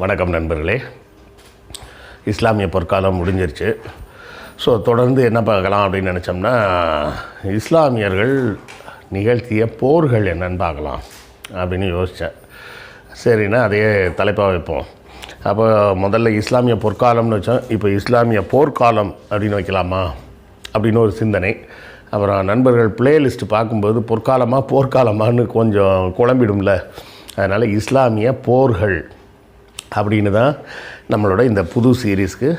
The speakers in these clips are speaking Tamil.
வணக்கம் நண்பர்களே. இஸ்லாமிய பொற்காலம் முடிஞ்சிருச்சு. ஸோ தொடர்ந்து என்ன பார்க்கலாம் அப்படின்னு நினச்சோம்னா இஸ்லாமியர்கள் நிகழ்த்திய போர்கள் என்னன்னு பார்க்கலாம் அப்படின்னு யோசித்தேன் சரின்னா அதையே தலைப்பாக வைப்போம். அப்போ முதல்ல இஸ்லாமிய பொற்காலம்னு வச்சோம். இப்போ இஸ்லாமிய போர்க்காலம் அப்படின்னு வைக்கலாமா? அப்படின்னு ஒரு சிந்தனை. அப்புறம் நண்பர்கள் பிளேலிஸ்ட்டு பார்க்கும்போது பொற்காலமாக போர்க்காலமானு கொஞ்சம் குழம்பிடும்ல. அதனால் இஸ்லாமிய போர்கள் அப்படின்னு தான் நம்மளோட இந்த புது சீரீஸ்க்கு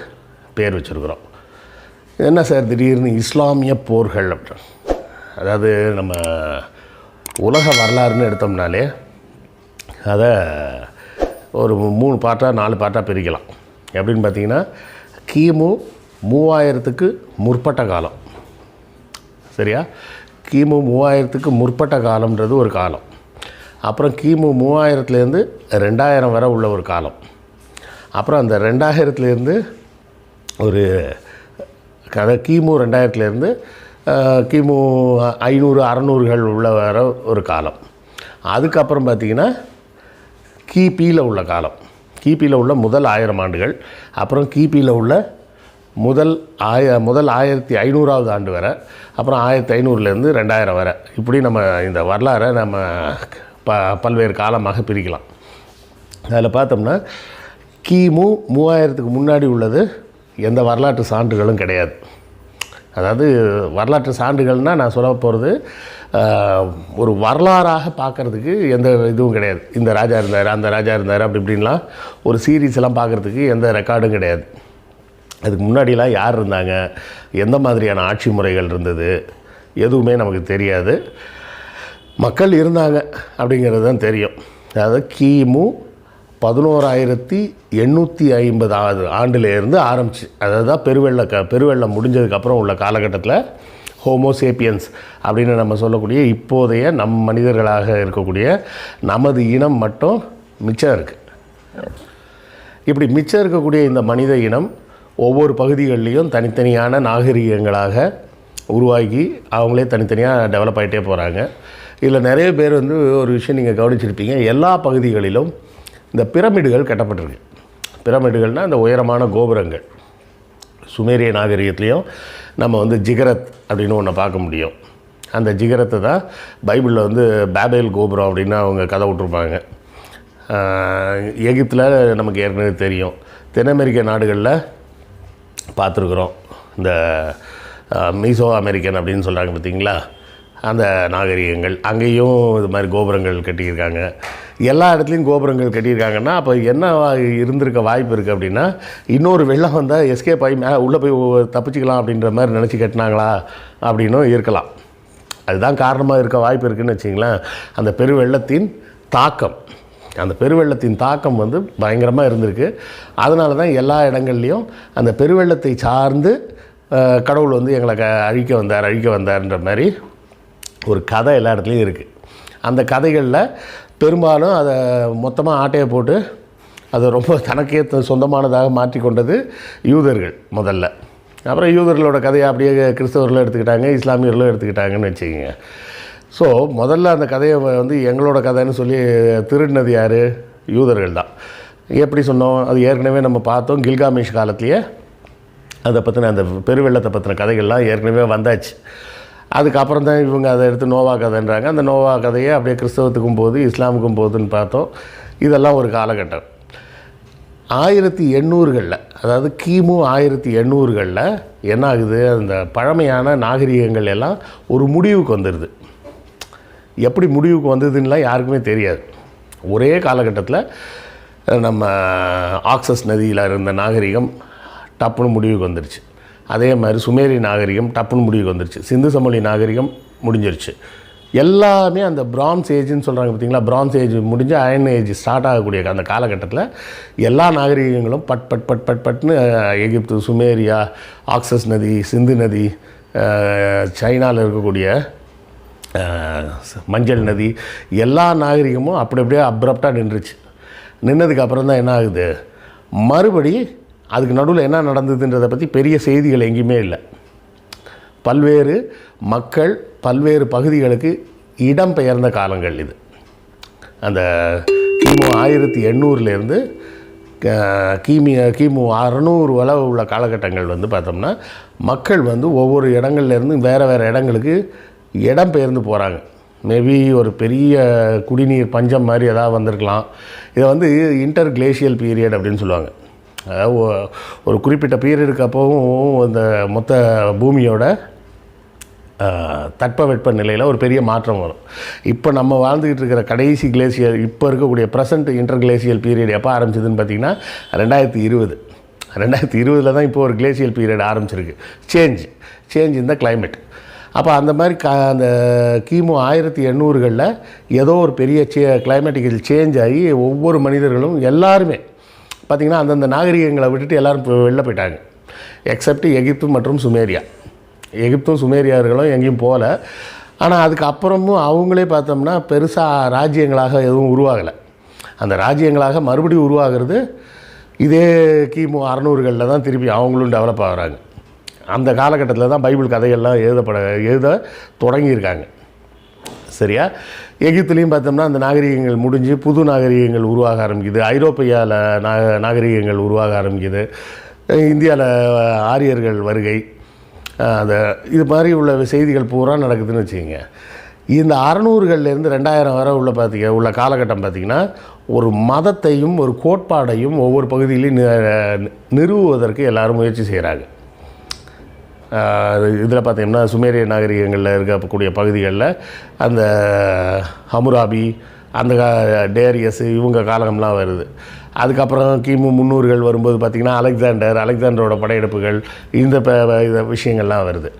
பேர் வச்சுருக்குறோம். என்ன சார் திடீர்னு இஸ்லாமிய போர்கள் அப்படின்னு? அதாவது நம்ம உலக வரலாறுன்னு எடுத்தோம்னாலே அதை ஒரு மூணு பாட்டாக நாலு பாட்டாக பிரிக்கலாம். எப்படின்னு பார்த்தீங்கன்னா கிமு மூவாயிரத்துக்கு முற்பட்ட காலம். சரியா? கிமு மூவாயிரத்துக்கு முற்பட்ட காலம்ன்றது ஒரு காலம். அப்புறம் கிமு மூவாயிரத்துலேருந்து ரெண்டாயிரம் வரை உள்ள ஒரு காலம். அப்புறம் அந்த ரெண்டாயிரத்துலேருந்து ஒரு கதை கிமு ரெண்டாயிரத்துலேருந்து கிமு ஐநூறு அறநூறுகள் உள்ள வர ஒரு காலம். அதுக்கப்புறம் பார்த்திங்கன்னா கிபியில் உள்ள காலம். கிபியில் உள்ள முதல் ஆயிரம் ஆண்டுகள். அப்புறம் கிபியில் உள்ள முதல் ஆய முதல் ஆயிரத்தி ஐநூறாவது ஆண்டு வரை அப்புறம் ஆயிரத்தி ஐநூறுலேருந்து ரெண்டாயிரம் வரை. இப்படி நம்ம இந்த வரலாறை நம்ம ப பல்வேறு காலமாக பிரிக்கலாம். அதில் பார்த்தோம்னா கிமு மூவாயிரத்துக்கு முன்னாடி உள்ளது எந்த வரலாற்று சான்றுகளும் கிடையாது. அதாவது வரலாற்று சான்றுகள்னால் நான் சொல்ல போகிறது ஒரு வரலாறாக பார்க்குறதுக்கு எந்த இதுவும் கிடையாது. இந்த ராஜா இருந்தார் அந்த ராஜா இருந்தார் அப்படி இப்படின்லாம் ஒரு சீரீஸ் எல்லாம் பார்க்குறதுக்கு எந்த ரெக்கார்டும் கிடையாது. அதுக்கு முன்னாடிலாம் யார் இருந்தாங்க எந்த மாதிரியான ஆட்சி முறைகள் இருந்தது எதுவுமே நமக்கு தெரியாது. மக்கள் இருந்தாங்க அப்படிங்கிறது தான் தெரியும். அதாவது கிமு பதினோராயிரத்தி எண்ணூற்றி ஐம்பதாவது ஆண்டுலேருந்து ஆரம்பிச்சு அதாவது தான் பெருவெள்ள க பெருவெள்ளம் முடிஞ்சதுக்கப்புறம் உள்ள காலகட்டத்தில் ஹோமோசேப்பியன்ஸ் அப்படின்னு நம்ம சொல்லக்கூடிய இப்போதைய நம் மனிதர்களாக இருக்கக்கூடிய நமது இனம் மட்டும் மிச்சம் இருக்குது இப்படி மிச்சம் இருக்கக்கூடிய இந்த மனித இனம் ஒவ்வொரு பகுதிகள்லேயும் தனித்தனியான நாகரிகங்களாக உருவாகி அவங்களே தனித்தனியாக டெவலப் ஆகிட்டே போகிறாங்க இதில் நிறைய பேர் வந்து ஒரு விஷயம் நீங்கள் கவனிச்சிருப்பீங்க எல்லா பகுதிகளிலும் இந்த பிரமிடுகள் கட்டப்பட்டிருக்கு. பிரமிடுகள்னால் இந்த உயரமான கோபுரங்கள். சுமேரிய நாகரிகத்துலேயும் நம்ம வந்து ஜிகரத் அப்படின்னு ஒன்று பார்க்க முடியும். அந்த ஜிகரத்தை தான் பைபிளில் வந்து பேபேல் கோபுரம் அப்படின்னு அவங்க கதை விட்ருப்பாங்க எகிப்தில் நமக்கு ஏற்கனவே தெரியும். தென் அமெரிக்க நாடுகளில் பார்த்துருக்குறோம். இந்த மீசோ அமெரிக்கன் அப்படின்னு சொல்கிறாங்க பார்த்தீங்களா? அந்த நாகரிகங்கள். அங்கேயும் இது மாதிரி கோபுரங்கள் கட்டியிருக்காங்க. எல்லா இடத்துலையும் கோபுரங்கள் கட்டியிருக்காங்கன்னா அப்போ என்ன இருந்திருக்க வாய்ப்பு இருக்குது அப்படின்னா இன்னொரு வெள்ளம் வந்தால் எஸ்கேப் ஆகி மே உள்ளே போய் தப்பிச்சிக்கலாம் தப்பிச்சுக்கலாம் அப்படின்ற மாதிரி நினச்சி கட்டினாங்களா அப்படின்னும் இருக்கலாம். அதுதான் காரணமாக இருக்க வாய்ப்பு இருக்குன்னு வச்சிங்களேன். அந்த பெருவெள்ளத்தின் தாக்கம். அந்த பெருவெள்ளத்தின் தாக்கம் வந்து பயங்கரமாக இருந்திருக்கு. அதனால தான் எல்லா இடங்கள்லையும் அந்த பெருவெள்ளத்தை சார்ந்து கடவுள் வந்து எங்களை க அழிக்க வந்தார் அழிக்க வந்தார்ன்ற மாதிரி ஒரு கதை எல்லா இடத்துலையும் இருக்குது அந்த கதைகளில் பெரும்பாலும் அதை மொத்தமாக ஆட்டையை போட்டு அதை ரொம்ப தனக்கே த- சொந்தமானதாக மாற்றிக்கொண்டது யூதர்கள் முதல்ல. அப்புறம் யூதர்களோட கதையை அப்படியே கிறிஸ்தவர்களும் எடுத்துக்கிட்டாங்க இஸ்லாமியர்களும் எடுத்துக்கிட்டாங்கன்னு வச்சுக்கோங்க. ஸோ முதல்ல அந்த கதையை வந்து எங்களோட கதைன்னு சொல்லி திருடினது யார்? யூதர்கள் தான். எப்படி சொன்னோம்? அது ஏற்கனவே நம்ம பார்த்தோம் கில்காமேஷ் காலத்திலேயே. அதை பற்றின அந்த பெருவெள்ளத்தை பற்றின கதைகள்லாம் ஏற்கனவே வந்தாச்சு. அதுக்கப்புறம் தான் இவங்க அதை எடுத்து நோவா கதைன்றாங்க. அந்த நோவா கதையை அப்படியே கிறிஸ்தவத்துக்கும் போது இஸ்லாமுக்கும் போகுதுன்னு பார்த்தோம். இதெல்லாம் ஒரு காலகட்டம். ஆயிரத்தி எண்ணூறுகளில் அதாவது கிமு ஆயிரத்தி எண்ணூறுகளில் என்ன ஆகுது? அந்த பழமையான நாகரிகங்கள் எல்லாம் ஒரு முடிவுக்கு வந்துடுது எப்படி முடிவுக்கு வந்ததுன்னெலாம் யாருக்குமே தெரியாது. ஒரே காலகட்டத்தில் நம்ம ஆக்சஸ் நதியில் இருந்த நாகரிகம் டப்புன்னு முடிவுக்கு வந்துருச்சு. அதே மாதிரி சுமேரி நாகரிகம் டப்புன்னு முடிவுக்கு வந்துருச்சு. சிந்து சமொழி நாகரிகம் முடிஞ்சிருச்சு. எல்லாமே அந்த பிரான்ஸ் ஏஜ்னு சொல்கிறாங்க பார்த்தீங்களா பிரான்ஸ் ஏஜ் முடிஞ்சு அயன் ஏஜ் ஸ்டார்ட் ஆகக்கூடிய அந்த காலகட்டத்தில் எல்லா நாகரிகங்களும் பட் பட் பட் பட் பட்னு எகிப்து சுமேரியா ஆக்சஸ் நதி சிந்து நதி சைனாவில் இருக்கக்கூடிய மஞ்சள் நதி எல்லா நாகரிகமும் அப்படி அப்படியே அப்ரப்டாக நின்றுச்சு. நின்னதுக்கு அப்புறம் தான் என்ன ஆகுது? மறுபடி அதுக்கு நடுவில் என்ன நடந்ததுன்றதை பற்றி பெரிய செய்திகள் எங்கேயுமே இல்லை. பல்வேறு மக்கள் பல்வேறு பகுதிகளுக்கு இடம் பெயர்ந்த காலங்கள் இது. அந்த கிமு ஆயிரத்தி எண்ணூறுலேருந்து க- கிமி கிமு அறநூறு அளவு உள்ள காலகட்டங்கள் வந்து பார்த்தோம்னா மக்கள் வந்து ஒவ்வொரு இடங்கள்லேருந்து வேறு வேறு இடங்களுக்கு இடம் பெயர்ந்து போகிறாங்க மேபி ஒரு பெரிய குடிநீர் பஞ்சம் மாதிரி எதாவது வந்திருக்கலாம். இதை வந்து இன்டர் கிளேஷியல் பீரியட் அப்படின்னு சொல்லுவாங்க. ஒரு குறிப்பிட்ட பீரியடுக்கு அப்போவும் இந்த மொத்த பூமியோட தட்பவெட்ப நிலையில் ஒரு பெரிய மாற்றம் வரும். இப்போ நம்ம வாழ்ந்துக்கிட்டு இருக்கிற கடைசி கிளேசியல் இப்போ இருக்கக்கூடிய ப்ரெசண்ட் இன்டர் கிளேசியல் பீரியட் எப்போ ஆரம்பிச்சதுன்னு பார்த்தீங்கன்னா ரெண்டாயிரத்தி இருபது. ரெண்டாயிரத்தி இருபதில் தான் இப்போ ஒரு கிளேசியல் பீரியட் ஆரம்பிச்சிருக்கு. சேஞ்ச் சேஞ்ச் இந்த கிளைமேட் அப்போ அந்த மாதிரி க அந்த கிமு ஆயிரத்தி எண்ணூறுகளில் ஏதோ ஒரு பெரிய சே கிளைமேட்டிக்கல் சேஞ்ச் ஆகி ஒவ்வொரு மனிதர்களும் எல்லாருமே பார்த்திங்கன்னா அந்தந்த நாகரிகங்களை விட்டுட்டு எல்லாரும் இப்போ வெளில போயிட்டாங்க. எக்ஸப்ட் எகிப்து மற்றும் சுமேரியா. எகிப்தும் சுமேரியார்களும் எங்கேயும் போகல. ஆனால் அதுக்கு அப்புறமும் அவங்களே பார்த்தோம்னா பெருசாக ராஜ்யங்களாக எதுவும் உருவாகலை. அந்த ராஜ்யங்களாக மறுபடியும் உருவாகிறது இதே கிமு அறநூறுகளில் தான் திருப்பி அவங்களும் டெவலப் ஆகுறாங்க. அந்த காலகட்டத்தில் தான் பைபிள் கதைகள்லாம் எழுதப்பட எழுத தொடங்கியிருக்காங்க. சரியா? எகிப்துலேயும் பார்த்தோம்னா அந்த நாகரிகங்கள் முடிஞ்சு புது நாகரிகங்கள் உருவாக ஆரம்பிக்குது. ஐரோப்பியாவில் நாக நாகரிகங்கள் உருவாக ஆரம்பிக்குது. இந்தியாவில் ஆரியர்கள் வருகை அந்த இது மாதிரி உள்ள செய்திகள் பூரா நடக்குதுன்னு வச்சுக்கோங்க. இந்த அறநூறுகள்லேருந்து ரெண்டாயிரம் வரை உள்ள பார்த்தீங்க உள்ள காலகட்டம் பார்த்திங்கன்னா ஒரு மதத்தையும் ஒரு கோட்பாடையும் ஒவ்வொரு பகுதியிலையும் நிறுவுவதற்கு எல்லாரும் முயற்சி செய்கிறாங்க இதில் பார்த்தீங்கன்னா சுமேரிய நாகரிகங்களில் இருக்கக்கூடிய பகுதிகளில் அந்த ஹமுராபி அந்த கா- டேரியஸ் இவங்க காலம்லாம் வருது. அதுக்கப்புறம் கிமு முந்நூறுகள் வரும்போது பார்த்திங்கன்னா அலெக்சாண்டர் அலெக்சாண்டரோட படையெடுப்புகள் இந்த ப இந்த விஷயங்கள்லாம் வருது.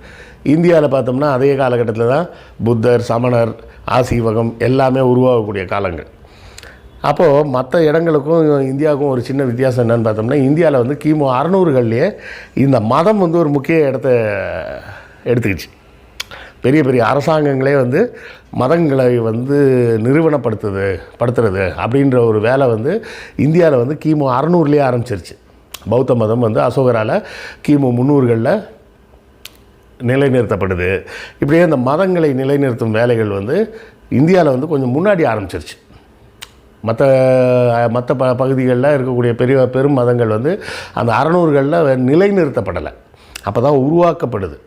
இந்தியாவில் பார்த்தோம்னா அதே காலகட்டத்தில் தான் புத்தர் சமணர் ஆசீவகம் எல்லாமே உருவாகக்கூடிய காலங்கள். அப்போது மற்ற இடங்களுக்கும் இந்தியாவுக்கும் ஒரு சின்ன வித்தியாசம் என்னென்னு பார்த்தோம்னா இந்தியாவில் வந்து கிமு அறநூறுகள்லேயே இந்த மதம் வந்து ஒரு முக்கிய இடத்த எடுத்துக்கிச்சு. பெரிய பெரிய அரசாங்கங்களே வந்து மதங்களை வந்து நிறுவனப்படுத்துது படுத்துறது அப்படின்ற ஒரு வேலை வந்து இந்தியாவில் வந்து கிமு அறநூறுலேயே ஆரம்பிச்சிருச்சு. பௌத்த மதம் வந்து அசோகரால் கிமு முந்நூறுகளில் நிலைநிறுத்தப்படுது. இப்படியே இந்த மதங்களை நிலைநிறுத்தும் வேலைகள் வந்து இந்தியாவில் வந்து கொஞ்சம் முன்னாடி ஆரம்பிச்சிருச்சு. மற்ற மற்ற ப பகுதிகளில் இருக்கக்கூடிய பெரிய பெரும் மதங்கள் வந்து அந்த அறநூறுகளில் நிலைநிறுத்தப்படலை. அப்போ தான் உருவாக்கப்படுது.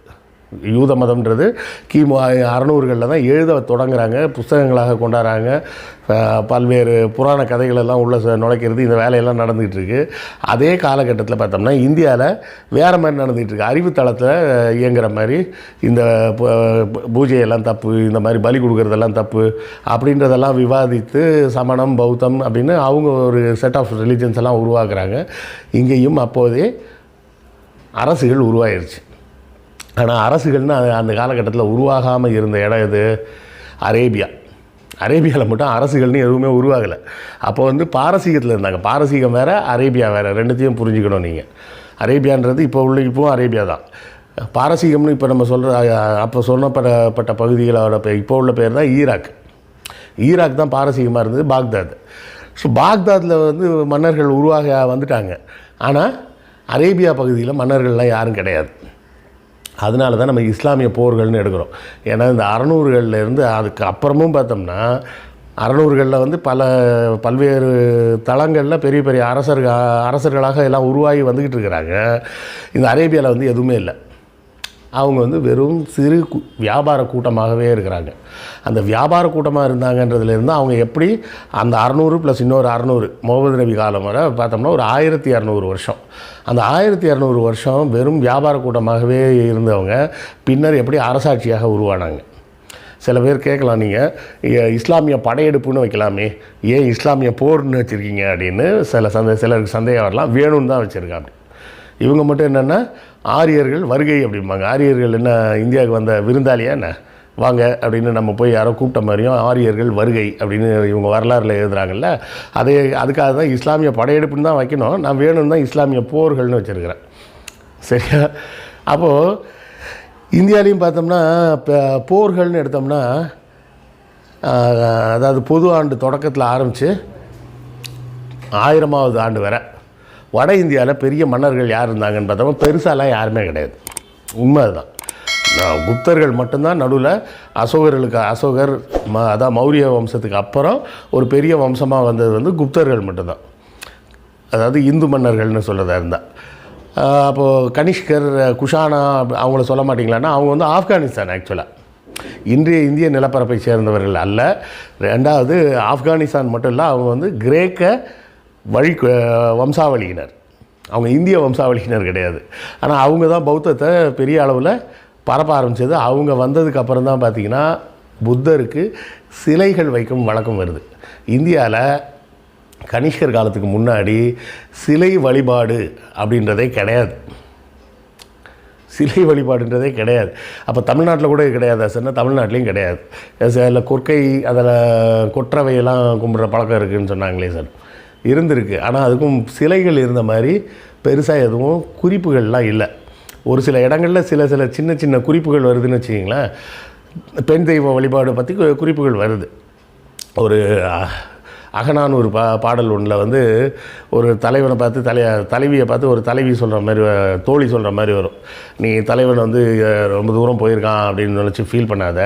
யூத மதம்ன்றது கிமு அறநூறுகளில் தான் எழுத தொடங்குறாங்க புஸ்தகங்களாக கொண்டாடுறாங்க. பல்வேறு புராண கதைகளெல்லாம் உள்ள ச- நுழைக்கிறது இந்த வேலையெல்லாம் நடந்துகிட்டு இருக்கு. அதே காலகட்டத்தில் பார்த்தோம்னா இந்தியாவில் வேறு மாதிரி நடந்துகிட்டு இருக்கு. அறிவுத்தளத்தில் இயங்குற மாதிரி இந்த பூஜையெல்லாம் தப்பு இந்த மாதிரி பலி கொடுக்குறதெல்லாம் தப்பு அப்படின்றதெல்லாம் விவாதித்து சமணம் பௌத்தம் அப்படின்னு அவங்க ஒரு செட் ஆஃப் ரிலிஜன்ஸ் எல்லாம் உருவாக்குறாங்க. இங்கேயும் அப்போதே அரசுகள் உருவாயிருச்சு. ஆனால் அரசுகள்னு அது அந்த காலகட்டத்தில் உருவாகாமல் இருந்த இடம் எது? அரேபியா. அரேபியாவில் மட்டும் அரசுகள்னு எதுவுமே உருவாகலை. அப்போ வந்து பாரசீகத்தில் இருந்தாங்க. பாரசீகம் வேறு அரேபியா வேறு. ரெண்டுத்தையும் புரிஞ்சுக்கணும் நீங்கள் அரேபியான்றது இப்போ உள்ள இப்போவும் அரேபியா தான். பாரசீகம்னு இப்போ நம்ம சொல்கிற அப்போ சொல்லப்படப்பட்ட பகுதிகளோட பே- இப்போ உள்ள பேர் தான் ஈராக். ஈராக் தான் பாரசீகமாக இருந்தது பாக்தாத். ஸோ பாக்தாத்தில் வந்து மன்னர்கள் உருவாக வந்துட்டாங்க. ஆனால் அரேபியா பகுதியில் மன்னர்கள்லாம் யாரும் கிடையாது. அதனால தான் நம்ம இஸ்லாமிய போர்கள்னு எடுக்கிறோம். ஏன்னா இந்த அறநூறுகளில் இருந்து அதுக்கு அப்புறமும் பார்த்தோம்னா அறநூறுகளில் வந்து பல பல்வேறு தளங்களில் பெரிய பெரிய அரசர்கள் அரசர்களாக எல்லாம் உருவாகி வந்துக்கிட்டு இருக்கிறாங்க. இந்த அரேபியாவில் வந்து எதுவுமே இல்லை. அவங்க வந்து வெறும் சிறு வியாபார கூட்டமாகவே இருக்கிறாங்க. அந்த வியாபார கூட்டமாக இருந்தாங்கன்றதுலேருந்து அவங்க எப்படி அந்த அறநூறு ப்ளஸ் இன்னொரு அறநூறு முகமது நபி காலம் வரை பார்த்தோம்னா ஒரு ஆயிரத்தி இரநூறு வருஷம். அந்த ஆயிரத்தி இரநூறு வருஷம் வெறும் வியாபார கூட்டமாகவே இருந்தவங்க பின்னர் எப்படி அரசாட்சியாக உருவானாங்க. சில பேர் கேட்கலாம் நீங்கள் இஸ்லாமிய படையெடுப்புன்னு வைக்கலாமே. ஏன் இஸ்லாமிய போர்னு வச்சுருக்கீங்க? அப்படின்னு சில சந்தே சிலருக்கு சந்தேகம் வரலாம். வேணும்னு தான் வச்சுருக்காங்க. இவங்க மட்டும் என்னென்னா ஆரியர்கள் வருகை அப்படிம்பாங்க. ஆரியர்கள் என்ன இந்தியாவுக்கு வந்த விருந்தாளியா என்ன? வாங்க அப்படின்னு நம்ம போய் யாரோ கூப்பிட்ட மாதிரியும் ஆரியர்கள் வருகை அப்படின்னு இவங்க வரலாறுல எழுதுறாங்கல்ல. அதே அதுக்காக தான் இஸ்லாமிய படையெடுப்புன்னு தான் வைக்கணும். நான் வேணும்னு தான் இஸ்லாமிய போர்கள்னு வச்சுருக்கிறேன். சரியா? அப்போது இந்தியாலையும் பார்த்தோம்னா இப்போ போர்கள்னு எடுத்தோம்னா அதாவது பொது ஆண்டு தொடக்கத்தில் ஆரம்பித்து ஆயிரமாவது ஆண்டு வரை வட இந்தியாவில் பெரிய மன்னர்கள் யார் இருந்தாங்கன்னு பார்த்தோம்னா பெருசாலாம் யாருமே கிடையாது. உண்மை அதுதான் நான் குப்தர்கள் மட்டும்தான் நடுவில் அசோகர்களுக்கு அசோகர் ம அதான் மௌரிய வம்சத்துக்கு அப்புறம் ஒரு பெரிய வம்சமாக வந்தது வந்து குப்தர்கள் மட்டும்தான். அதாவது இந்து மன்னர்கள்னு சொல்லதாக இருந்தால் அப்போது கனிஷ்கர் குஷானா அவங்கள சொல்ல மாட்டிங்களான்னா அவங்க வந்து ஆப்கானிஸ்தான் ஆக்சுவலாக இன்றைய இந்திய நிலப்பரப்பை சேர்ந்தவர்கள் அல்ல. ரெண்டாவது ஆப்கானிஸ்தான் மட்டும் இல்லை அவங்க வந்து கிரேக்க வழி வம்சாவளியினர். அவங்க இந்திய வம்சாவளியினர் கிடையாது. ஆனால் அவங்க தான் பௌத்தத்தை பெரிய அளவில் பரப்ப ஆரம்பித்தது அவங்க வந்ததுக்கு அப்புறம் தான் பார்த்திங்கன்னா புத்தருக்கு சிலைகள் வைக்கும் வழக்கம் வருது. இந்தியாவில் கனிஷ்கர் காலத்துக்கு முன்னாடி சிலை வழிபாடு அப்படின்றதே கிடையாது. சிலை வழிபாடுன்றதே கிடையாது. அப்போ தமிழ்நாட்டில் கூட கிடையாது சொன்னால் தமிழ்நாட்டிலையும் கிடையாது. சில கொற்கை அதில் கொற்றவையெல்லாம் கும்பிட்ற பழக்கம் இருக்குதுன்னு சொன்னாங்களே சார். இருந்திருக்கு. ஆனால் அதுக்கும் சிலைகள் இருந்த மாதிரி பெருசாக எதுவும் குறிப்புகள்லாம் இல்லை. ஒரு சில இடங்களில் சில சில சின்ன சின்ன குறிப்புகள் வருதுன்னு வச்சிங்களேன் பெண் தெய்வ வழிபாடு பற்றி குறிப்புகள் வருது. ஒரு அகனான் ஒரு பா பாடல் ஒன்றில் வந்து ஒரு தலைவனை பார்த்து தலை தலைவியை பார்த்து ஒரு தலைவி சொல்கிற மாதிரி தோழி சொல்கிற மாதிரி வரும். நீ தலைவன் வந்து ரொம்ப தூரம் போயிருக்கான் அப்படின்னு நினச்சி ஃபீல் பண்ணாத.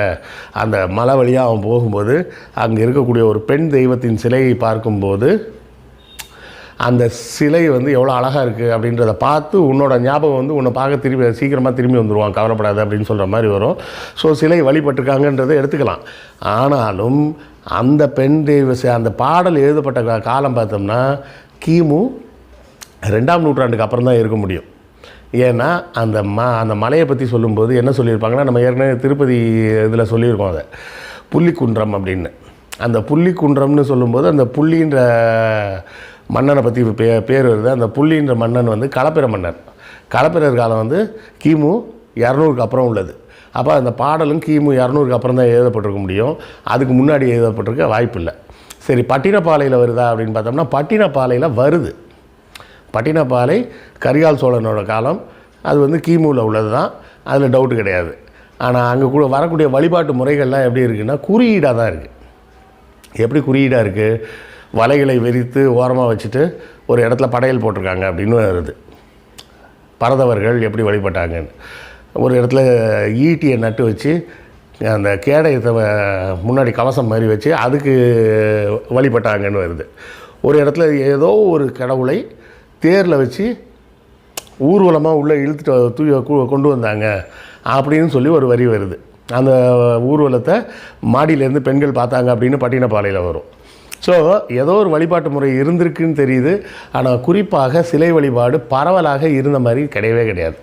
அந்த மலை வழியாக அவன் போகும்போது அங்கே இருக்கக்கூடிய ஒரு பெண் தெய்வத்தின் சிலையை பார்க்கும்போது அந்த சிலை வந்து எவ்வளோ அழகாக இருக்குது அப்படின்றத பார்த்து உன்னோட ஞாபகம் வந்து உன்னை பார்க்க திரும்பி சீக்கிரமாக திரும்பி வந்துடுவான் கவலைப்படாது அப்படின்னு சொல்கிற மாதிரி வரும். ஸோ சிலை வழிபட்டிருக்காங்கன்றதை எடுத்துக்கலாம். ஆனாலும் அந்த பெண் தெய்வ அந்த பாடல் எழுதப்பட்ட காலம் பார்த்தோம்னா கிமு ரெண்டாம் நூற்றாண்டுக்கு அப்புறம் தான் இருக்க முடியும். ஏன்னா அந்த ம அந்த மலையை பற்றி சொல்லும்போது என்ன சொல்லியிருப்பாங்கன்னா நம்ம ஏற்கனவே திருப்பதி இதில் சொல்லியிருக்கோம் அதை. புள்ளிக்குன்றம் அப்படின்னு. அந்த புள்ளிக்குன்றம்னு சொல்லும்போது அந்த புள்ளின்ற மன்னனை பற்றி பே பேர் வருது. அந்த புள்ளின்ற மன்னன் வந்து கலப்பிர மன்னன். களப்பிரர் காலம் வந்து கிமு இரநூறுக்கு அப்புறம் உள்ளது. அப்போ அந்த பாடலும் கிமு இரநூறுக்கு அப்புறம் தான் எழுதப்பட்டிருக்க முடியும். அதுக்கு முன்னாடி எழுதப்பட்டிருக்க வாய்ப்பு இல்லை சரி பட்டினப்பாலையில் வருதா அப்படின்னு பார்த்தோம்னா பட்டினப்பாலையில் வருது. பட்டினப்பாலை கரிகால் சோழனோட காலம். அது வந்து கிமுவில் உள்ளது தான் அதில் டவுட்டு கிடையாது. ஆனால் அங்கே கூட வரக்கூடிய வழிபாட்டு முறைகள்லாம் எப்படி இருக்குன்னா குறியீடாக தான் இருக்குது எப்படி குறியீடாக இருக்குது வலைகளை விரித்து ஓரமாக வச்சுட்டு ஒரு இடத்துல படையல் போட்டிருக்காங்க அப்படின்னு வருது. பரதவர்கள் எப்படி வழிபட்டாங்கன்னு. ஒரு இடத்துல ஈட்டியை நட்டு வச்சு அந்த கேடயத்தை முன்னாடி கவசம் மாதிரி வச்சு அதுக்கு வழிபட்டாங்கன்னு வருது. ஒரு இடத்துல ஏதோ ஒரு கடவுளை தேரில் வச்சு ஊர்வலமாக உள்ளே இழுத்துட்டு தூய கொண்டு வந்தாங்க அப்படின்னு சொல்லி ஒரு வரி வருது. அந்த ஊர்வலத்தை மாடியிலேருந்து பெண்கள் பார்த்தாங்க அப்படின்னு பட்டினப்பாளையில் வரும். ஸோ ஏதோ ஒரு வழிபாட்டு முறை இருந்திருக்குன்னு தெரியுது. ஆனால் குறிப்பாக சிலை வழிபாடு பரவலாக இருந்த மாதிரி கிடையவே கிடையாது.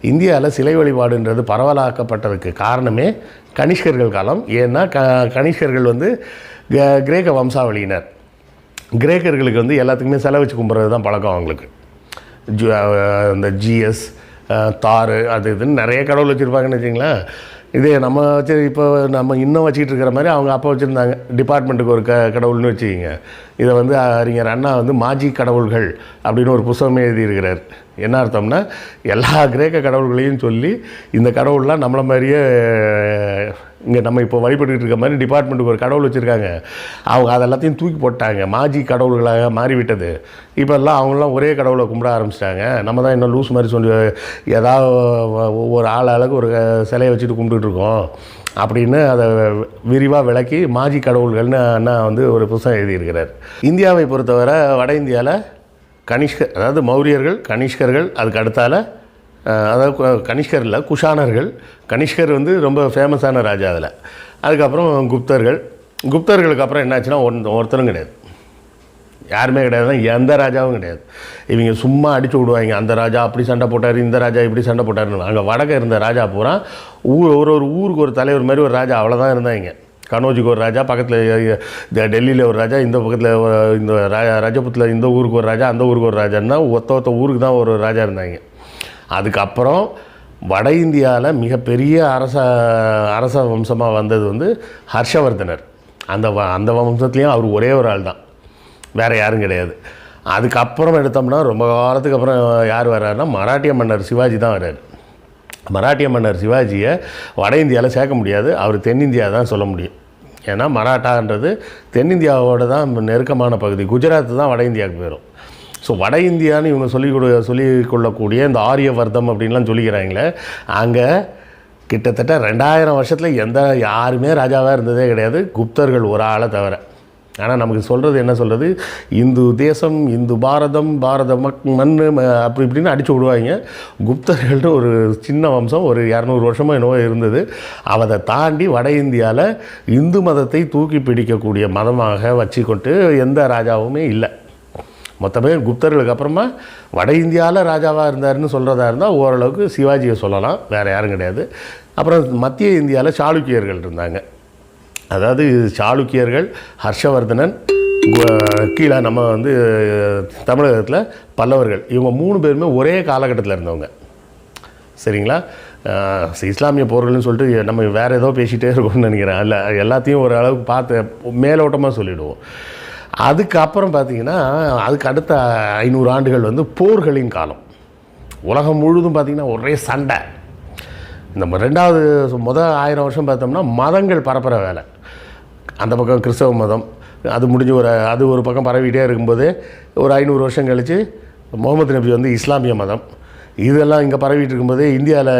இந்தியாவில் சிலை வழிபாடுன்றது பரவலாக்கப்பட்டதுக்கு காரணமே கனிஷ்கர்கள் காலம். ஏன்னா க கனிஷ்கர்கள் வந்து க- கிரேக்க வம்சாவளியினர். கிரேக்கர்களுக்கு வந்து எல்லாத்துக்குமே செலவு வச்சு கும்பிட்றது தான் பழக்கம் அவங்களுக்கு. ஜு இந்த ஜிஎஸ் தாறு அது இதுன்னு நிறைய கடவுள் வச்சுருப்பாங்கன்னு வச்சிங்களேன் இதே நம்ம வச்சு இப்போ நம்ம இன்னும் வச்சுக்கிட்டு இருக்கிற மாதிரி அவங்க அப்போ வச்சுருந்தாங்க. டிபார்ட்மெண்ட்டுக்கு ஒரு க கடவுள்னு வச்சுக்கிங்க. இதை வந்து அறிஞர் அண்ணா வந்து மாஜி கடவுள்கள் அப்படின்னு ஒரு புஸ்தகமே எழுதியிருக்கிறார். என்ன அர்த்தம்னா எல்லா கிரேக்க கடவுள்களையும் சொல்லி இந்த கடவுள்லாம் நம்மளை மாதிரியே இங்கே நம்ம இப்போ வழிபட்டுக்கிட்டு இருக்க மாதிரி டிபார்ட்மெண்ட்டுக்கு ஒரு கடவுள் வச்சுருக்காங்க. அவங்க அது எல்லாத்தையும் தூக்கி போட்டாங்க. மாஜி கடவுள்களாக மாறிவிட்டது. இப்போல்லாம் அவங்களாம் ஒரே கடவுளை கும்பிட ஆரம்பிச்சிட்டாங்க. நம்ம தான் இன்னும் லூஸ் மாதிரி சொல்லி ஏதாவது ஒவ்வொரு ஆள் ஆளுக்கு ஒரு சிலையை வச்சுட்டு கும்பிட்டுட்டு இருக்கோம். அப்படின்னு அதை விரிவாக விளக்கி மாஜி கடவுள்கள்னு அண்ணா வந்து ஒரு புத்தகம் எழுதியிருக்கிறார். இந்தியாவை பொறுத்தவரை வட இந்தியாவில் கனிஷ்கர் அதாவது மௌரியர்கள் கனிஷ்கர்கள் அதுக்கு அடுத்தால் அதாவது கனிஷ்கர் இல்லை குஷானர்கள். கனிஷ்கர் வந்து ரொம்ப ஃபேமஸான ராஜா அதில். அதுக்கப்புறம் குப்தர்கள். குப்தர்களுக்கு அப்புறம் என்னாச்சுன்னா ஒன் ஒருத்தரும் கிடையாது. யாருமே கிடையாதுன்னா எந்த ராஜாவும் கிடையாது. இவங்க சும்மா அடிச்சு விடுவாங்க. அந்த ராஜா அப்படி சண்டை போட்டார் இந்த ராஜா இப்படி சண்டை போட்டாருன்னு. அங்கே வடக்க இருந்த ராஜா பூரா ஊர் ஒரு ஒரு ஊருக்கு ஒரு தலைவர் மாதிரி ஒரு ராஜா. அவ்வளோதான் இருந்தாங்க. கனோஜிக்கு ஒரு ராஜா பக்கத்தில் டெல்லியில் ஒரு ராஜா இந்த பக்கத்தில் இந்த ராஜா ரஜபுத்தில் இந்த ஊருக்கு ஒரு ராஜா அந்த ஊருக்கு ஒரு ராஜான்னா ஒத்த ஒத்த ஊருக்கு தான் ஒரு ராஜா இருந்தாங்க. அதுக்கப்புறம் வட இந்தியாவில் மிகப்பெரிய அரச அரச வம்சமாக வந்தது வந்து ஹர்ஷவர்தனர். அந்த வ- அந்த வம்சத்துலேயும் அவர் ஒரே ஒரு ஆள் தான் வேறு யாரும் கிடையாது. அதுக்கப்புறம் எடுத்தோம்னா ரொம்ப காலத்துக்கு அப்புறம் யார் வர்றாருன்னா மராட்டிய மன்னர் சிவாஜி தான் வர்றாரு. மராட்டிய மன்னர் சிவாஜியை வட இந்தியாவில் சேர்க்க முடியாது. அவர் தென்னிந்தியா தான் சொல்ல முடியும். ஏன்னா மராட்டான்றது தென்னிந்தியாவோட தான் நெருக்கமான பகுதி. குஜராத் தான் வட இந்தியாவுக்கு போயிடும் ஸோ வட இந்தியான்னு இவங்க சொல்லி கொடு சொல்லி கொள்ளக்கூடிய இந்த ஆரியவர்தம் அப்படின்லாம் சொல்லிக்கிறாங்களே அங்கே கிட்டத்தட்ட ரெண்டாயிரம் வருஷத்தில் எந்த யாருமே ராஜாவாக இருந்ததே கிடையாது. குப்தர்கள் ஒரு ஆளை தவிர. ஆனால் நமக்கு சொல்கிறது என்ன சொல்கிறது இந்து தேசம் இந்து பாரதம் பாரத மக் மண் அப்படி இப்படின்னு அடித்து விடுவாங்க. குப்தர்கள்னு ஒரு சின்ன வம்சம் ஒரு இரநூறு வருஷமாக என்னவோ இருந்தது. அதை தாண்டி வட இந்தியாவில் இந்து மதத்தை தூக்கி பிடிக்கக்கூடிய மதமாக வச்சுக்கொண்டு எந்த ராஜாவுமே இல்லை. மொத்தமே குப்தர்களுக்கு அப்புறமா வட இந்தியாவில் ராஜாவாக இருந்தாருன்னு சொல்கிறதா இருந்தால் ஓரளவுக்கு சிவாஜியை சொல்லலாம் வேறு யாரும் கிடையாது. அப்புறம் மத்திய இந்தியாவில் சாளுக்கியர்கள் இருந்தாங்க. அதாவது சாளுக்கியர்கள் ஹர்ஷவர்தனன் கீழே நம்ம வந்து தமிழகத்தில் பல்லவர்கள் இவங்க மூணு பேருமே ஒரே காலகட்டத்தில் இருந்தவங்க. சரிங்களா? இஸ்லாமிய போர்கள்னு சொல்லிட்டு நம்ம வேறு ஏதோ பேசிகிட்டே இருக்கோம்னு நினைக்கிறேன். இல்லை எல்லாத்தையும் ஒரு அளவுக்கு பார்த்து மேலோட்டமாக சொல்லிவிடுவோம் அதுக்கப்புறம் பார்த்தீங்கன்னா அதுக்கு அடுத்த ஐநூறு ஆண்டுகள் வந்து போர்களின் காலம். உலகம் முழுதும் பார்த்திங்கன்னா ஒரே சண்டை. இந்த ரெண்டாவது முதல் ஆயிரம் வருஷம் பார்த்தோம்னா மதங்கள் பரப்புகிற வேலை. அந்த பக்கம் கிறிஸ்தவ மதம் அது முடிஞ்சு ஒரு அது ஒரு பக்கம் பரவிட்டே இருக்கும்போது ஒரு ஐநூறு வருஷம் கழித்து முகமது நபி வந்து இஸ்லாமிய மதம் இதெல்லாம் இங்கே பரவிட்டு இருக்கும்போது இந்தியாவில்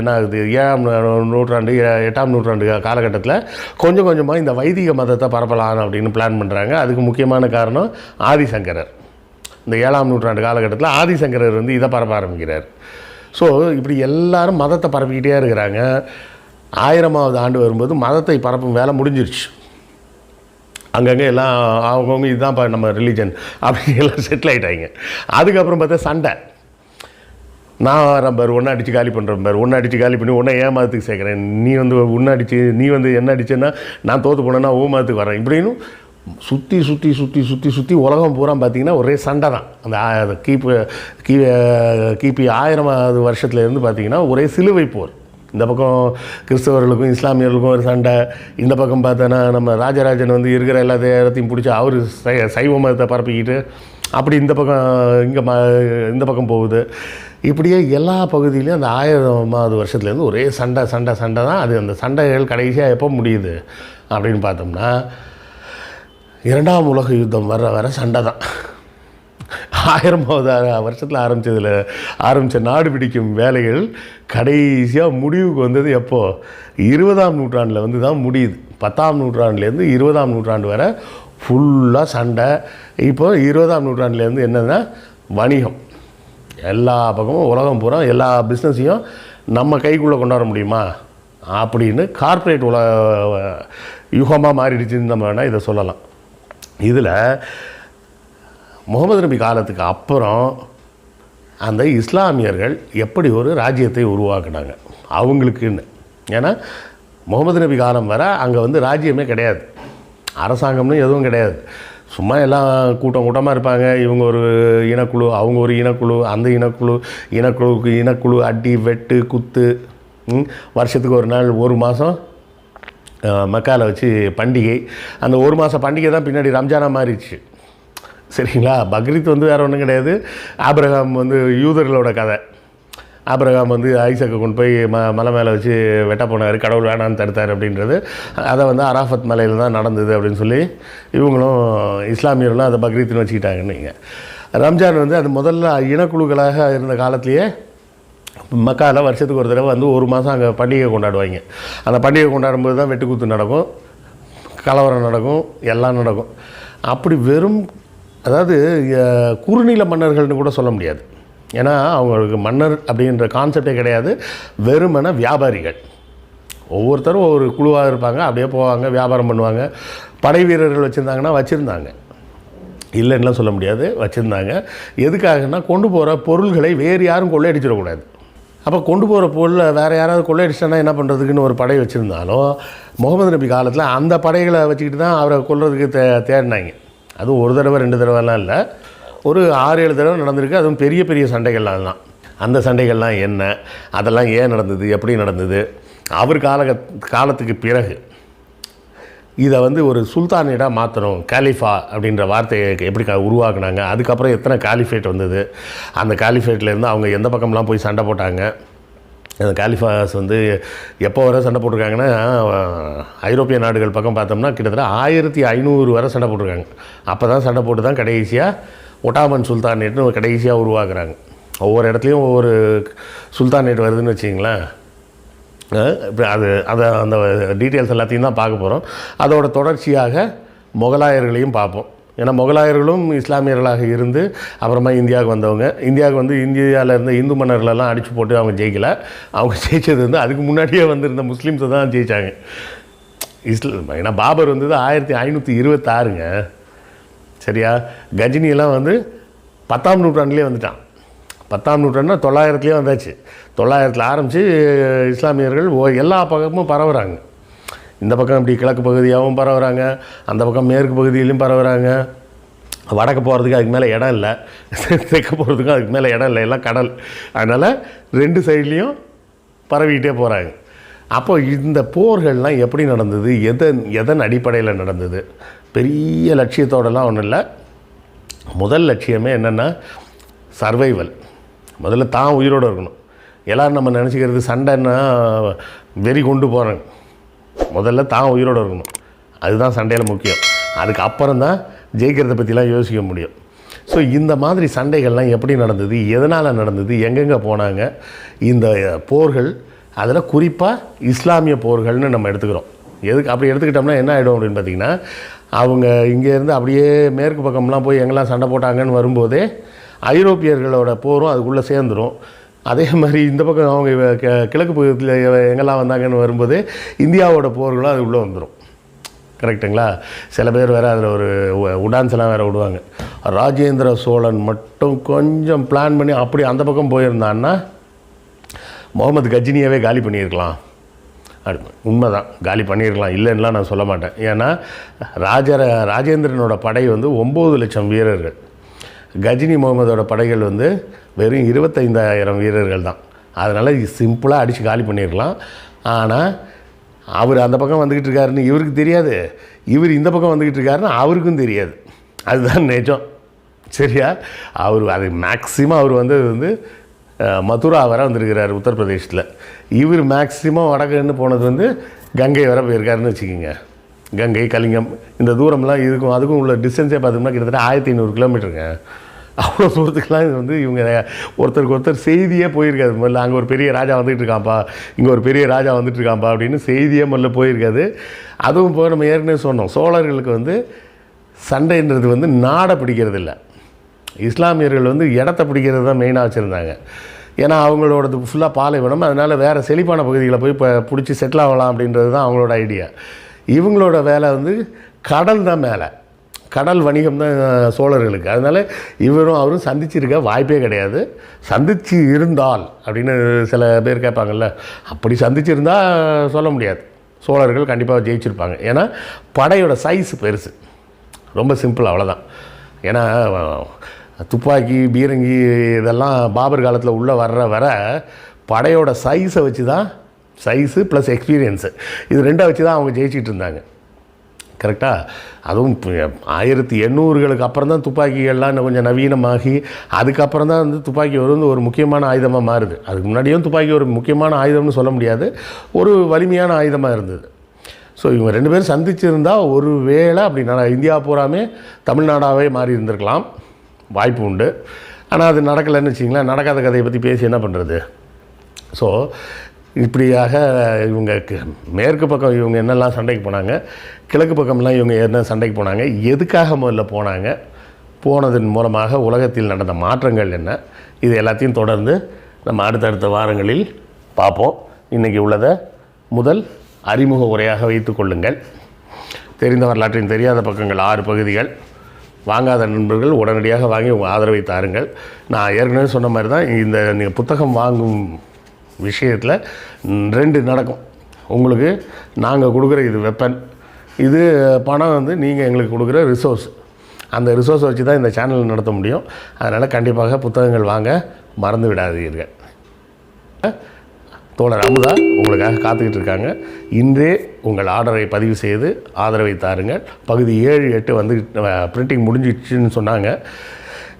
என்ன ஆகுது? ஏழாம் நூற்றாண்டு எட்டாம் நூற்றாண்டு காலகட்டத்தில் கொஞ்சம் கொஞ்சமாக இந்த வைதிக மதத்தை பரப்பலாம் அப்படின்னு பிளான் பண்ணுறாங்க அதுக்கு முக்கியமான காரணம் ஆதிசங்கரர். இந்த ஏழாம் நூற்றாண்டு காலகட்டத்தில் ஆதிசங்கரர் வந்து இதை பரப்ப ஆரம்பிக்கிறார். ஸோ இப்படி எல்லாரும் மதத்தை பரப்பிக்கிட்டே இருக்கிறாங்க. ஆயிரமாவது ஆண்டு வரும்போது மதத்தை பரப்பும் வேலை முடிஞ்சிருச்சு. அங்கங்கே எல்லாம் அவங்கவுங்க இதுதான் நம்ம ரிலீஜன் அப்படின்னு எல்லாம் செட்டில் ஆகிட்டாங்க அதுக்கப்புறம் பார்த்தா சண்டை. நான் வரேன் பாரு ஒன்றா அடித்து காலி பண்ணுறேன் பாரு ஒன்றா அடித்து காலி பண்ணி ஒன்றா ஏன் மதத்துக்கு சேர்க்குறேன்? நீ வந்து ஒன்றா அடித்து நீ வந்து என்ன அடிச்சேன்னா நான் தோற்று போனேன்னா ஓ மதத்துக்கு வரேன். இப்படின்னு சுற்றி சுற்றி சுற்றி சுற்றி சுற்றி உலகம் பூரா பார்த்தீங்கன்னா ஒரே சண்டை தான். அந்த கிபி கி கிபி ஆயிரமாவது வருஷத்துலேருந்து பார்த்தீங்கன்னா ஒரே சிலுவை போர். இந்த பக்கம் கிறிஸ்தவர்களுக்கும் இஸ்லாமியர்களுக்கும் ஒரு சண்டை. இந்த பக்கம் பார்த்தோன்னா நம்ம ராஜராஜன் வந்து இருக்கிற எல்லா இடத்தையும் பிடிச்சி அவர் சை சைவ மதத்தை பரப்பிக்கிட்டு அப்படி இந்த பக்கம் இங்கே ம இந்த பக்கம் போகுது. இப்படியே எல்லா பகுதியிலையும் அந்த ஆயிரமாவது வருஷத்துலேருந்து ஒரே சண்டை சண்டை சண்டை தான். அது அந்த சண்டைகள் கடைசியாக எப்போ முடியுது அப்படின்னு பார்த்தோம்னா இரண்டாம் உலக யுத்தம் வர வர சண்டை தான். ஆயிரமாவது வருஷத்தில் ஆரம்பித்ததில் ஆரம்பித்த நாடு பிடிக்கும் வேலைகள் கடைசியாக முடிவுக்கு வந்தது எப்போது இருபதாம் நூற்றாண்டில் வந்து தான் முடியுது. பத்தாம் நூற்றாண்டுலேருந்து இருபதாம் நூற்றாண்டு வரை ஃபுல்லாக சண்டை. இப்போ இருபதாம் நூற்றாண்டுலேருந்து என்னென்னா வணிகம். எல்லா பக்கமும் உலகம் பூரா எல்லா பிஸ்னஸையும் நம்ம கைக்குள்ளே கொண்டாட முடியுமா? அப்படின்னு கார்ப்பரேட் உலக யுகமாக மாறிடுச்சுன்னு நம்ம வேணால் இதை சொல்லலாம். இதில் முகமது நபி காலத்துக்கு அப்புறம் அந்த இஸ்லாமியர்கள் எப்படி ஒரு ராஜ்யத்தை உருவாக்குனாங்க? அவங்களுக்குன்னு. ஏன்னா முகமது நபி காலம் வர அங்கே வந்து ராஜ்யமே கிடையாது. அரசாங்கம்னு எதுவும் கிடையாது. சும்மா எல்லாம் கூட்டம் கூட்டமாக இருப்பாங்க. இவங்க ஒரு இனக்குழு அவங்க ஒரு இனக்குழு அந்த இனக்குழு இனக்குழுவுக்கு இனக்குழு அடி வெட்டு குத்து வருஷத்துக்கு ஒரு நாள் ஒரு மாதம் மக்கால வச்சு பண்டிகை. அந்த ஒரு மாதம் பண்டிகை தான் பின்னாடி ரம்ஜானாக மாறிடுச்சு. சரிங்களா? பக்ரீத் வந்து வேறு ஒன்றும் கிடையாது. ஆப்ரஹாம் வந்து யூதர்களோட கதை. ஆபிரகாம் வந்து ஐசக்கை கொண்டு போய் ம மலை மேலே வச்சு வெட்ட போனார். கடவுள் வேணான்னு தடுத்தார் அப்படின்றது. அதை வந்து அராஃபத் மலையில் தான் நடந்தது அப்படின்னு சொல்லி இவங்களும் இஸ்லாமியர்களும் அதை பக்ரீத்னு வச்சுக்கிட்டாங்கன்னு நீங்கள் ரம்ஜான் வந்து அது முதல்ல இனக்குழுக்களாக இருந்த காலத்திலேயே மக்கால வருஷத்துக்கு ஒரு தடவை வந்து ஒரு மாதம் அங்கே பண்டிகை கொண்டாடுவாங்க. அந்த பண்டிகை கொண்டாடும்போது தான் வெட்டுக்கூத்து நடக்கும் கலவரம் நடக்கும் எல்லாம் நடக்கும். அப்படி வெறும் அதாவது குறுநில மன்னர்கள்னு கூட சொல்ல முடியாது. ஏன்னா அவங்களுக்கு மன்னர் அப்படின்ற கான்செப்டே கிடையாது. வெறுமன வியாபாரிகள். ஒவ்வொருத்தரும் ஒவ்வொரு குழுவாக இருப்பாங்க. அப்படியே போவாங்க வியாபாரம் பண்ணுவாங்க. படை வீரர்கள் வச்சுருந்தாங்கன்னா வச்சுருந்தாங்க. இல்லைன்னுலாம் சொல்ல முடியாது. வச்சுருந்தாங்க. எதுக்காகன்னா கொண்டு போகிற பொருள்களை வேறு யாரும் கொள்ளையடிச்சிடக்கூடாது. அப்போ கொண்டு போகிற பொருளை வேறு யாராவது கொள்ளையடிச்சிட்டா என்ன பண்ணுறதுக்குன்னு ஒரு படை வச்சுருந்தாலும் முகமது நபி காலத்தில் அந்த படைகளை வச்சுக்கிட்டு தான் அவரை கொல்றதுக்கு தே தேடினாங்க. அதுவும் ஒரு தடவை ரெண்டு தடவைலாம் இல்லை. ஒரு ஆறு ஏழு தடவை நடந்திருக்கு. அதுவும் பெரிய பெரிய சண்டைகள்லாம் தான் அந்த சண்டைகள்லாம் என்ன? அதெல்லாம் ஏன் நடந்தது? எப்படி நடந்தது? அவர் கால காலத்துக்கு பிறகு இதை வந்து ஒரு சுல்தானிடாக மாற்றணும் காலிஃபா அப்படின்ற வார்த்தையை எப்படி க- உருவாக்குனாங்க? அதுக்கப்புறம் எத்தனை காலிஃபேட் வந்தது? அந்த காலிஃபேட்லேருந்து அவங்க எந்த பக்கம்லாம் போய் சண்டை போட்டாங்க? அந்த காலிஃபாஸ் வந்து எப்போ வரை சண்டை போட்டிருக்காங்கன்னா ஐரோப்பிய நாடுகள் பக்கம் பார்த்தோம்னா கிட்டத்தட்ட ஆயிரத்தி ஐநூறு வரை சண்டை போட்டிருக்காங்க. அப்போ தான் சண்டை போட்டு தான் கடைசியாக ஒட்டாமன் சுல்தானேட்னு கடைசியாக உருவாக்குறாங்க. ஒவ்வொரு இடத்துலையும் ஒவ்வொரு சுல்தானேட் வருதுன்னு வச்சிங்களேன் இப்போ அது அதை அந்த டீட்டெயில்ஸ் எல்லாத்தையும் தான் பார்க்க போகிறோம் அதோட தொடர்ச்சியாக முகலாயர்களையும் பார்ப்போம். ஏன்னா முகலாயர்களும் இஸ்லாமியர்களாக இருந்து அப்புறமா இந்தியாவுக்கு வந்தவங்க. இந்தியாவுக்கு வந்து இந்தியாவில் இருந்த இந்து மன்னர்களெல்லாம் அடித்து போட்டு அவங்க ஜெயிக்கல. அவங்க ஜெயிச்சது வந்து அதுக்கு முன்னாடியே வந்திருந்த முஸ்லீம்ஸை தான் ஜெயித்தாங்க இஸ்லாம் ஏன்னா பாபர் வந்தது ஆயிரத்தி ஐநூற்றி இருபத்தாறுங்க. சரியா? கஜினியெல்லாம் வந்து பத்தாம் நூற்றாண்டுலேயே வந்துட்டான். பத்தாம் நூற்றாண்டுனா தொள்ளாயிரத்துலேயே வந்தாச்சு. தொள்ளாயிரத்தில் ஆரம்பித்து இஸ்லாமியர்கள் ஓ எல்லா பக்கமும் பரவுகிறாங்க இந்த பக்கம் இப்படி கிழக்கு பகுதியாகவும் பரவுகிறாங்க அந்த பக்கம் மேற்கு பகுதியிலையும் பரவுகிறாங்க வடக்கு போகிறதுக்கு அதுக்கு மேலே இடம் இல்லை. தெற்கு போகிறதுக்கும் அதுக்கு மேலே இடம் இல்லை. எல்லாம் கடல். அதனால் ரெண்டு சைட்லேயும் பரவிக்கிட்டே போகிறாங்க அப்போ இந்த போர்கள்லாம் எப்படி நடந்தது? எதன் எதன் அடிப்படையில் நடந்தது? பெரிய லட்சியத்தோடலாம் ஒன்றும் இல்லை. முதல் லட்சியமே என்னென்னா சர்வைவல் முதல்ல தான் உயிரோடு இருக்கணும். எல்லோரும் நம்ம நினச்சிக்கிறது சண்டைன்னா வெறி கொண்டு போகிறாங்க முதல்ல தான் உயிரோடு இருக்கணும். அதுதான் சண்டையில் முக்கியம். அதுக்கு அப்புறம் தான் ஜெயிக்கிறத பற்றிலாம் யோசிக்க முடியும். ஸோ இந்த மாதிரி சண்டைகள்லாம் எப்படி நடந்தது? எதனால் நடந்தது? எங்கெங்கே போனாங்க? இந்த போர்கள் அதில் குறிப்பாக இஸ்லாமிய போர்கள்னு நம்ம எடுத்துக்கிறோம். எதுக்கு அப்படி எடுத்துக்கிட்டோம்னா என்ன ஆகிடும் அப்படின்னு பார்த்தீங்கன்னா அவங்க இங்கேருந்து அப்படியே மேற்கு பக்கம்லாம் போய் எங்கெல்லாம் சண்டை போட்டாங்கன்னு வரும்போதே ஐரோப்பியர்களோட போரும் அதுக்குள்ளே சேர்ந்துடும் அதே மாதிரி இந்த பக்கம் அவங்க கிழக்கு பகுதியில் எங்கெல்லாம் வந்தாங்கன்னு வரும்போது இந்தியாவோட போர்களும் அது உள்ளே வந்துடும் கரெக்டுங்களா சில பேர் வேறு அதில் ஒரு உடான்ஸ்லாம் வேறு விடுவாங்க. ராஜேந்திர சோழன் மட்டும் கொஞ்சம் பிளான் பண்ணி அப்படி அந்த பக்கம் போயிருந்தான்னா முகமது கஜினியாவே காலி பண்ணியிருக்கலாம். உண்மை உண்மைதான். காலி பண்ணியிருக்கலாம். இல்லைன்னுலாம் நான் சொல்ல மாட்டேன். ஏன்னா ராஜ ராஜேந்திரனோட படை வந்து ஒம்பது லட்சம் வீரர்கள். கஜினி முகமதோட படைகள் வந்து வெறும் இருபத்தைந்தாயிரம் வீரர்கள் தான். அதனால் சிம்பிளாக அடித்து காலி பண்ணிடலாம் ஆனால் அவர் அந்த பக்கம் வந்துக்கிட்டு இருக்காருன்னு இவருக்கு தெரியாது. இவர் இந்த பக்கம் வந்துக்கிட்டு இருக்காருன்னு அவருக்கும் தெரியாது. அதுதான் நிஜம் சரியா? அவர் அது மேக்சிமம் அவர் வந்து வந்து மதுரா வர வந்திருக்கிறார் உத்தரப்பிரதேசத்தில். இவர் மேக்சிமம் வடக்குன்னு போனது வந்து கங்கை வர போயிருக்காருன்னு வச்சுக்கோங்க. கங்கை கலிங்கம் இந்த தூரம்லாம் இதுக்கும் அதுக்கும் உள்ள டிஸ்டன்ஸே பார்த்தோம்னா கிட்டத்தட்ட ஆயிரத்தி ஐநூறு கிலோமீட்டருங்க அவ்வளோ தூரத்துக்குலாம் இது வந்து இவங்க ஒருத்தருக்கு ஒருத்தர் செய்தியே போயிருக்காது. முதல்ல அங்கே ஒரு பெரிய ராஜா வந்துட்டு இருக்கான்ப்பா. இங்கே ஒரு பெரிய ராஜா வந்துட்டு இருக்கான்ப்பா அப்படின்னு செய்தியே முதல்ல போயிருக்காது. அதுவும் போய் நம்ம ஏற்கனவே சொன்னோம். சோழர்களுக்கு வந்து சண்டைன்றது வந்து நாடை பிடிக்கிறது இல்லை இஸ்லாமியர்கள் வந்து இடத்த பிடிக்கிறது தான் மெயினாக வச்சுருந்தாங்க. ஏன்னா அவங்களோடது ஃபுல்லாக பாலைவனம். அதனால் வேறு செழிப்பான பகுதிகளை போய் இப்போ பிடிச்சி செட்டில் ஆகலாம் அப்படின்றது தான் அவங்களோட ஐடியா இவங்களோட வேலை வந்து கடல் தான் மேலே. கடல் வணிகம் தான் சோழர்களுக்கு. அதனால் இவரும் அவரும் சந்திச்சிருக்க வாய்ப்பே கிடையாது. சந்திச்சு இருந்தால் அப்படின்னு சில பேர் கேட்பாங்கல்ல அப்படி சந்திச்சிருந்தால் சொல்ல முடியாது. சோழர்கள் கண்டிப்பாக ஜெயிச்சிருப்பாங்க. ஏன்னா படையோட சைஸ் பெருசு. ரொம்ப சிம்பிள் அவ்வளோதான் ஏன்னா துப்பாக்கி பீரங்கி இதெல்லாம் பாபர் காலத்தில் உள்ளே வர்ற வர படையோட சைஸை வச்சு தான் சைஸு ப்ளஸ் எக்ஸ்பீரியன்ஸு இது ரெண்டை வச்சு தான் அவங்க ஜெயிச்சிட்டு இருந்தாங்க. கரெக்டாக அதுவும் ஆயிரத்தி எண்ணூறுகளுக்கு அப்புறம் தான் துப்பாக்கிகள்லாம் இன்னும் கொஞ்சம் நவீனமாகி அதுக்கப்புறம் தான் வந்து துப்பாக்கி ஒரு வந்து ஒரு முக்கியமான ஆயுதமாக மாறுது. அதுக்கு முன்னாடியும் துப்பாக்கி ஒரு முக்கியமான ஆயுதம்னு சொல்ல முடியாது. ஒரு வலிமையான ஆயுதமாக இருந்தது. ஸோ இவங்க ரெண்டு பேரும் சந்திச்சிருந்தா ஒரு வேளை அப்படி நான் இந்தியா பூராமே தமிழ்நாடாகவே மாறி இருந்திருக்கலாம். வாய்ப்பு உண்டு. ஆனால் அது நடக்கலைன்னு வச்சிங்களேன் நடக்காத கதையை பற்றி பேசி என்ன பண்ணுறது ஸோ இப்படியாக இவங்க மேற்கு பக்கம் இவங்க என்னெல்லாம் சண்டைக்கு போனாங்க கிழக்கு பக்கம்லாம் இவங்க என்ன சண்டைக்கு போனாங்க எதுக்காக முதல்ல போனாங்க போனதன் மூலமாக உலகத்தில் நடந்த மாற்றங்கள் என்ன இது எல்லாத்தையும் தொடர்ந்து நம்ம அடுத்தடுத்த வாரங்களில் பார்ப்போம். இன்றைக்கி உள்ளதை முதல் அறிமுக உரையாக வைத்து கொள்ளுங்கள். தெரிந்த வரலாற்றின் தெரியாத பக்கங்கள் ஆறு பகுதிகள். வாங்காத நண்பர்கள் உடனடியாக வாங்கி உங்கள் ஆதரவை தாருங்கள். நான் ஏற்கனவே சொன்ன மாதிரி தான் இந்த நீங்கள் புத்தகம் வாங்கும் விஷயத்தில் ரெண்டு நடக்கும். உங்களுக்கு நாங்கள் கொடுக்குற இது வெப்பன் இது பணம் வந்து நீங்கள் எங்களுக்கு கொடுக்குற ரிசோர்ஸ் அந்த ரிசோர்ஸை வச்சு தான் இந்த சேனல் நடத்த முடியும். அதனால் கண்டிப்பாக புத்தகங்கள் வாங்க மறந்து விடாதீர்கள். தோழர் அமுதா உங்களுக்காக காத்துக்கிட்டு இருக்காங்க. இன்றே உங்கள் ஆர்டரை பதிவு செய்து ஆதரவை தாருங்கள். பகுதி ஏழு எட்டு வந்து பிரிண்டிங் முடிஞ்சிடுச்சுன்னு சொன்னாங்க.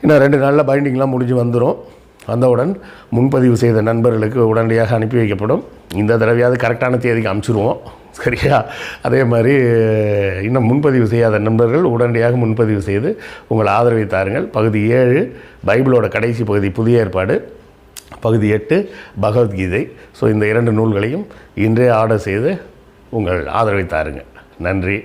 இன்னும் ரெண்டு நாளில் பைண்டிங்லாம் முடிஞ்சு வந்துடும் வந்தவுடன் முன்பதிவு செய்த நண்பர்களுக்கு உடனடியாக அனுப்பி வைக்கப்படும். இந்த தடவையாவது கரெக்டான தேதிக்கு அனுப்பிச்சிருவோம் சரியா? அதே மாதிரி இன்னும் முன்பதிவு செய்யாத நண்பர்கள் உடனடியாக முன்பதிவு செய்து உங்கள் ஆதரவை தாருங்கள். பகுதி ஏழு பைபிளோட கடைசி பகுதி புதிய ஏற்பாடு. பகுதி எட்டு பகவத்கீதை. ஸோ இந்த இரண்டு நூல்களையும் இன்றே ஆர்டர் செய்து உங்கள் ஆதரவை தாருங்கள். நன்றி.